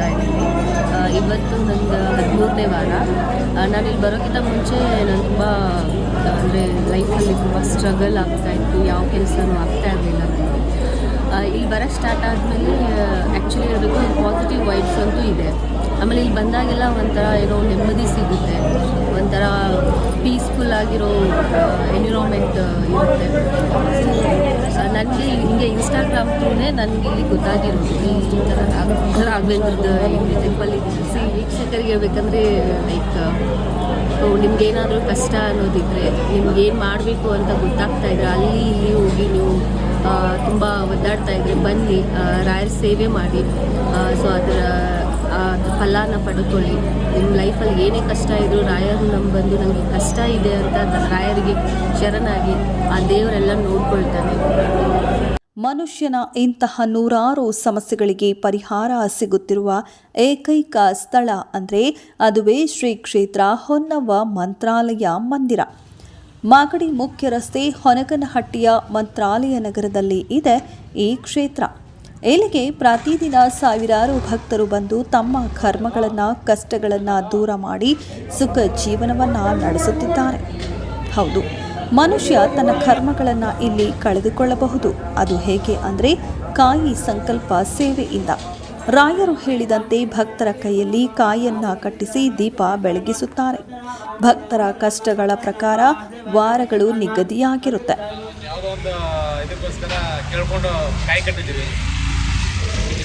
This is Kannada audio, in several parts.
ಮಾಡ್ತಾ ಇದ್ದೀನಿ. ಇವತ್ತು ನಂದು ಹದಿಮೂರನೇ ವಾರ. ನಾನು ಇಲ್ಲಿ ಬರೋಕ್ಕಿಂತ ಮುಂಚೆ ನಾನು ತುಂಬ, ಅಂದರೆ ಲೈಫಲ್ಲಿ ತುಂಬ ಸ್ಟ್ರಗಲ್ ಆಗ್ತಾ ಇತ್ತು. ಯಾವ ಕೆಲಸನೂ ಆಗ್ತಾ ಇರಲಿಲ್ಲ ಇಲ್ಲಿ ಬರೋಕ್ಕೆ ಸ್ಟಾರ್ಟ್ ಆದಮೇಲೆ ಆ್ಯಕ್ಚುಲಿ ಹೇಳಬೇಕು ಪಾಸಿಟಿವ್ ವೈಬ್ಸ್ ಅಂತೂ ಇದೆ. ಆಮೇಲೆ ಇಲ್ಲಿ ಬಂದಾಗೆಲ್ಲ ಒಂಥರ ಏನೋ ನೆಮ್ಮದಿ ಸಿಗುತ್ತೆ. ಒಂಥರ ಪೀಸ್ಫುಲ್ ಆಗಿರೋ ಎನ್ವಿರಾನ್ಮೆಂಟ್ ಇರುತ್ತೆ. ನನಗೆ ಹಿಂಗೆ ಇನ್ಸ್ಟಾಗ್ರಾಮ್ ಥ್ರೂನೇ ನನಗೆ ಇಲ್ಲಿ ಗೊತ್ತಾಗಿರೋದು. ಈ ಥರ ಥರ ಇದೆ. ಸಿ ವೀಕ್ಷಕರಿಗೆ ಬೇಕಂದರೆ ಲೈಕ್ ನಿಮ್ಗೆ ಏನಾದರೂ ಕಷ್ಟ ಅನ್ನೋದಿದ್ರೆ ನಿಮ್ಗೆ ಏನು ಮಾಡಬೇಕು ಅಂತ ಗೊತ್ತಾಗ್ತಾ ಇದ್ರೆ, ಅಲ್ಲಿ ಇಲ್ಲಿ ಹೋಗಿ ನೀವು ತುಂಬ ಒದ್ದಾಡ್ತಾ ಇದ್ರೆ, ಬನ್ನಿ ರಾಯರ್ ಸೇವೆ ಮಾಡಿ. ಸೊ ಅದರ ಫಲಾನ ಪಡ್ಕೊಳ್ಳಿ. ನಿಮ್ಮ ಲೈಫಲ್ಲಿ ಏನೇ ಕಷ್ಟ ಇದ್ರು ರಾಯರು ನಮ್ಮ ಬಂದು ನನಗೆ ಕಷ್ಟ ಇದೆ ಅಂತ ರಾಯರಿಗೆ ಶರಣಾಗಿ ಆ ದೇವರೆಲ್ಲ ನೋಡ್ಕೊಳ್ತಾನೆ. ಮನುಷ್ಯನ ಇಂತಹ ನೂರಾರು ಸಮಸ್ಯೆಗಳಿಗೆ ಪರಿಹಾರ ಸಿಗುತ್ತಿರುವ ಏಕೈಕ ಸ್ಥಳ ಅಂದರೆ ಅದುವೇ ಶ್ರೀ ಕ್ಷೇತ್ರ ಹೊನ್ನವ ಮಂತ್ರಾಲಯ ಮಂದಿರ. ಮಾಗಡಿ ಮುಖ್ಯ ರಸ್ತೆ ಹೊನಗನಹಟ್ಟಿಯ ಮಂತ್ರಾಲಯ ನಗರದಲ್ಲಿ ಇದೆ ಈ ಕ್ಷೇತ್ರ. ಇಲ್ಲಿಗೆ ಪ್ರತಿದಿನ ಸಾವಿರಾರು ಭಕ್ತರು ಬಂದು ತಮ್ಮ ಕರ್ಮಗಳನ್ನು, ಕಷ್ಟಗಳನ್ನು ದೂರ ಮಾಡಿ ಸುಖ ಜೀವನವನ್ನು ನಡೆಸುತ್ತಿದ್ದಾರೆ. ಹೌದು, ಮನುಷ್ಯ ತನ್ನ ಕರ್ಮಗಳನ್ನು ಇಲ್ಲಿ ಕಳೆದುಕೊಳ್ಳಬಹುದು. ಅದು ಹೇಗೆ ಅಂದರೆ ಕಾಯಿ ಸಂಕಲ್ಪ ಸೇವೆಯಿಂದ. ರಾಯರು ಹೇಳಿದಂತೆ ಭಕ್ತರ ಕೈಯಲ್ಲಿ ಕಾಯನ್ನ ಕಟ್ಟಿಸಿ ದೀಪ ಬೆಳಗಿಸುತ್ತಾರೆ. ಭಕ್ತರ ಕಷ್ಟಗಳ ಪ್ರಕಾರ ವಾರಗಳು ನಿಗದಿಯಾಗಿರುತ್ತೆ.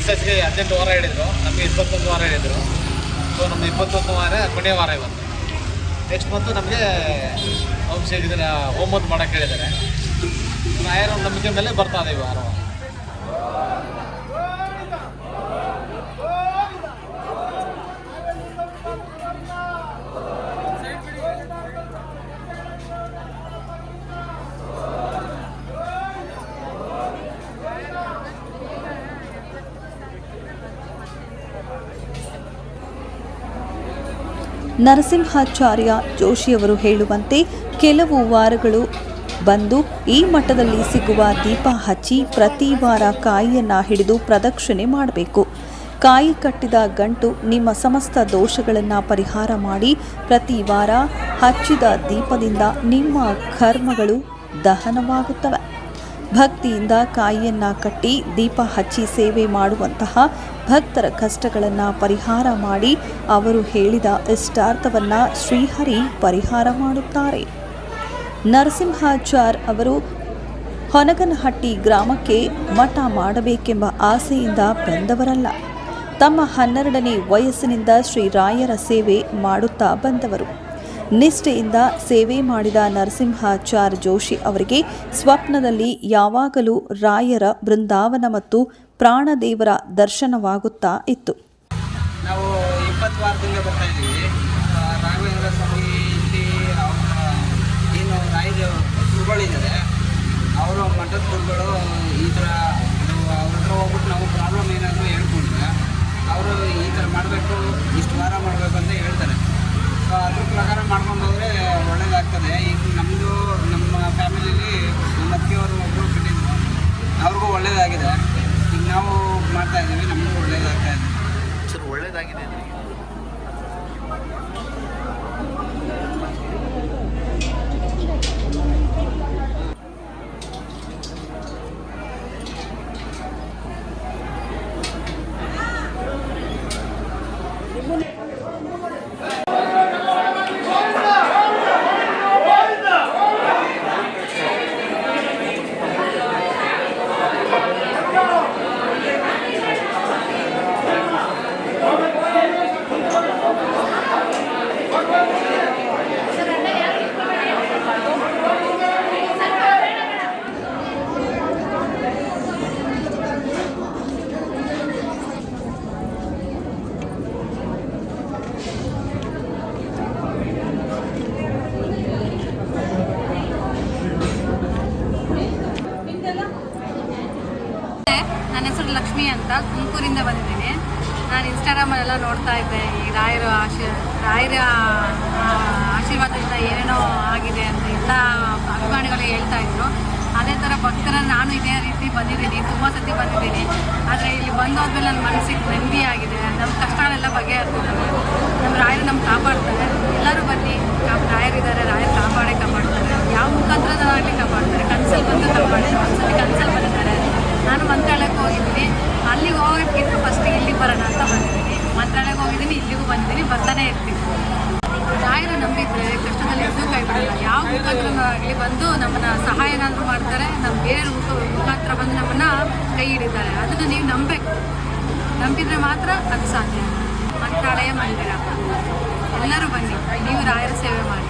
ಮಿಸ್ಸಸ್ಗೆ ಹದಿನೆಂಟು ವಾರ ಹೇಳಿದರು. ನಮಗೆ ಇಪ್ಪತ್ತೊಂದು ವಾರ ಹೇಳಿದರು. ಸೊ ನಮ್ಮ ಇಪ್ಪತ್ತೊಂದು ವಾರ ಕೊನೆಯ ವಾರ ಇವತ್ತು. ನೆಕ್ಸ್ಟ್ ಮಂತು ನಮಗೆ ವಂಶ ಹೋಮ್ ವರ್ಕ್ ಮಾಡೋಕ್ಕೆ ಹೇಳಿದ್ದಾರೆ. ರಾಯರ ನಂಬಿಕೆ ಮೇಲೆ ಬರ್ತಾ ಇದೆ ವಾರ. ನರಸಿಂಹಾಚಾರ್ಯ ಜೋಶಿಯವರು ಹೇಳುವಂತೆ ಕೆಲವು ವಾರಗಳು ಬಂದು ಈ ಮಠದಲ್ಲಿ ಸಿಗುವ ದೀಪ ಹಚ್ಚಿ ಪ್ರತಿ ವಾರ ಕಾಯಿಯನ್ನು ಹಿಡಿದು ಪ್ರದಕ್ಷಿಣೆ ಮಾಡಬೇಕು. ಕಾಯಿ ಕಟ್ಟಿದ ಗಂಟು ನಿಮ್ಮ ಸಮಸ್ತ ದೋಷಗಳನ್ನು ಪರಿಹಾರ ಮಾಡಿ ಪ್ರತಿ ವಾರ ಹಚ್ಚಿದ ದೀಪದಿಂದ ನಿಮ್ಮ ಕರ್ಮಗಳು ದಹನವಾಗುತ್ತವೆ. ಭಕ್ತಿಯಿಂದ ಕಾಯಿಯನ್ನು ಕಟ್ಟಿ ದೀಪ ಹಚ್ಚಿ ಸೇವೆ ಮಾಡುವಂತಹ ಭಕ್ತರ ಕಷ್ಟಗಳನ್ನು ಪರಿಹಾರ ಮಾಡಿ ಅವರು ಹೇಳಿದ ಇಷ್ಟಾರ್ಥವನ್ನು ಶ್ರೀಹರಿ ಪರಿಹಾರ ಮಾಡುತ್ತಾರೆ. ನರಸಿಂಹಾಚಾರ್ ಅವರು ಹೊನಗನಹಟ್ಟಿ ಗ್ರಾಮಕ್ಕೆ ಮಠ ಮಾಡಬೇಕೆಂಬ ಆಸೆಯಿಂದ ಬಂದವರಲ್ಲ. ತಮ್ಮ ಹನ್ನೆರಡನೇ ವಯಸ್ಸಿನಿಂದ ಶ್ರೀರಾಯರ ಸೇವೆ ಮಾಡುತ್ತಾ ಬಂದವರು. ನಿಷ್ಠೆಯಿಂದ ಸೇವೆ ಮಾಡಿದ ನರಸಿಂಹಾಚಾರ್ ಜೋಶಿ ಅವರಿಗೆ ಸ್ವಪ್ನದಲ್ಲಿ ಯಾವಾಗಲೂ ರಾಯರ ಬೃಂದಾವನ ಮತ್ತು ಪ್ರಾಣದೇವರ ದರ್ಶನವಾಗುತ್ತಾ ಇತ್ತು. ನಾವು ಇಪ್ಪತ್ತು ವಾರದಿಂದ ಬರ್ತಾ ಇದ್ದೀವಿ. ರಾಘವೇಂದ್ರ ಸ್ವಾಮಿ ಇಲ್ಲಿ ಏನು ರಾಯರು ಗುರುಗಳಿದ್ದಾರೆ. ಅವರು ಮಠದ ಗುರುಗಳು ಈ ಥರ ಅವ್ರ ಹತ್ರ ಹೋಗ್ಬಿಟ್ಟು ನಾವು ಪ್ರಾಬ್ಲಮ್ ಏನಾದರೂ ಹೇಳ್ಕೊಂಡ್ರೆ ಅವರು ಈ ಥರ ಮಾಡಬೇಕು, ಇಷ್ಟು ವಾರ ಮಾಡಬೇಕು ಅಂತ ಹೇಳ್ತಾರೆ. ಸೊ ಅದ್ರ ಪ್ರಕಾರ ಮಾಡ್ಕೊಂಡು ಹೋದರೆ すごい。ನನ್ನ ಹೆಸರು ಲಕ್ಷ್ಮಿ ಅಂತ ತುಮಕೂರಿಂದ ಬಂದಿದ್ದೀನಿ. ನಾನು ಇನ್ಸ್ಟಾಗ್ರಾಮಲ್ಲೆಲ್ಲ ನೋಡ್ತಾ ಇದ್ದೆ. ಈ ರಾಯರ ಆಶೀರ್ ರಾಯರ ಆಶೀರ್ವಾದದಿಂದ ಏನೇನೋ ಆಗಿದೆ ಅಂತ ಎಲ್ಲ ಅಭಿಮಾನಿಗಳು ಹೇಳ್ತಾ ಇದ್ರು. ಅದೇ ಥರ ಭಕ್ತರ ನಾನು ಇದೇ ರೀತಿ ಬಂದಿದ್ದೀನಿ. ತುಂಬ ಸತಿ ಬಂದಿದ್ದೀನಿ. ಆದರೆ ಇಲ್ಲಿ ಬಂದೋದ್ಮೇಲೆ ನನ್ನ ಮನಸ್ಸಿಗೆ ನೆಮ್ಮದಿ ಆಗಿದೆ. ನಮ್ಮ ಕಷ್ಟಗಳೆಲ್ಲ ಬಗೆಹರಿಸಿದ್ದಾರೆ ನಮ್ಮ ರಾಯರು ನಮ್ಮ ಕಾಪಾಡ್ತಾರೆ ಎಲ್ಲರೂ ಬನ್ನಿ ನಮ್ಮ ರಾಯರಿದ್ದಾರೆ ರಾಯರು ಕಾಪಾಡೇ ಕಾಪಾಡ್ತಾರೆ ಯಾವ ಮುಖಾಂತರದಾಗಲಿ ಕಾಪಾಡ್ತಾರೆ ಕನ್ಸಲ್ಲಿ ಬಂದು ಕಾಪಾಡ್ತಾರೆ ಒಂದ್ಸತಿ ಕನ್ಸಲ್ಲಿ ಬಂದಿದ್ದಾರೆ ನಾನು ಮಂತ್ರಾಲಯಕ್ಕೆ ಹೋಗಿದ್ದೀನಿ ಅಲ್ಲಿಗೆ ಹೋಗೋಕ್ಕಿಂತ ಫಸ್ಟ್ ಇಲ್ಲಿಗೆ ಬರೋಣ ಅಂತ ಬಂದಿದ್ದೀನಿ. ಮಂತ್ರಾಲಯಕ್ಕೆ ಹೋಗಿದ್ದೀನಿ, ಇಲ್ಲಿಗೂ ಬಂದಿದ್ದೀನಿ, ಬರ್ತಾನೆ ಇರ್ತೀನಿ. ರಾಯರು ನಂಬಿದ್ರೆ ಕಷ್ಟದಲ್ಲಿ ಇದ್ದು ಕೈ ಬಿಡಲ್ಲ. ಯಾವ ಮುಖಾಂತರ ಆಗಲಿ ಬಂದು ನಮ್ಮನ್ನ ಸಹಾಯ ಏನಾದರೂ ಮಾಡ್ತಾರೆ. ನಮ್ಮ ಬೇರೆ ಮುಖ ಮುಖಾಂತರ ಬಂದು ನಮ್ಮನ್ನ ಕೈ ಹಿಡಿತಾರೆ. ಅದನ್ನು ನೀವು ನಂಬಬೇಕು. ನಂಬಿದರೆ ಮಾತ್ರ ಅದು ಸಾಧ್ಯ. ಮಂತ್ರಾಲಯ ಮಂದಿರ. ಎಲ್ಲರೂ ಬನ್ನಿ. ನೀವು ರಾಯರ ಸೇವೆ ಮಾಡಿ.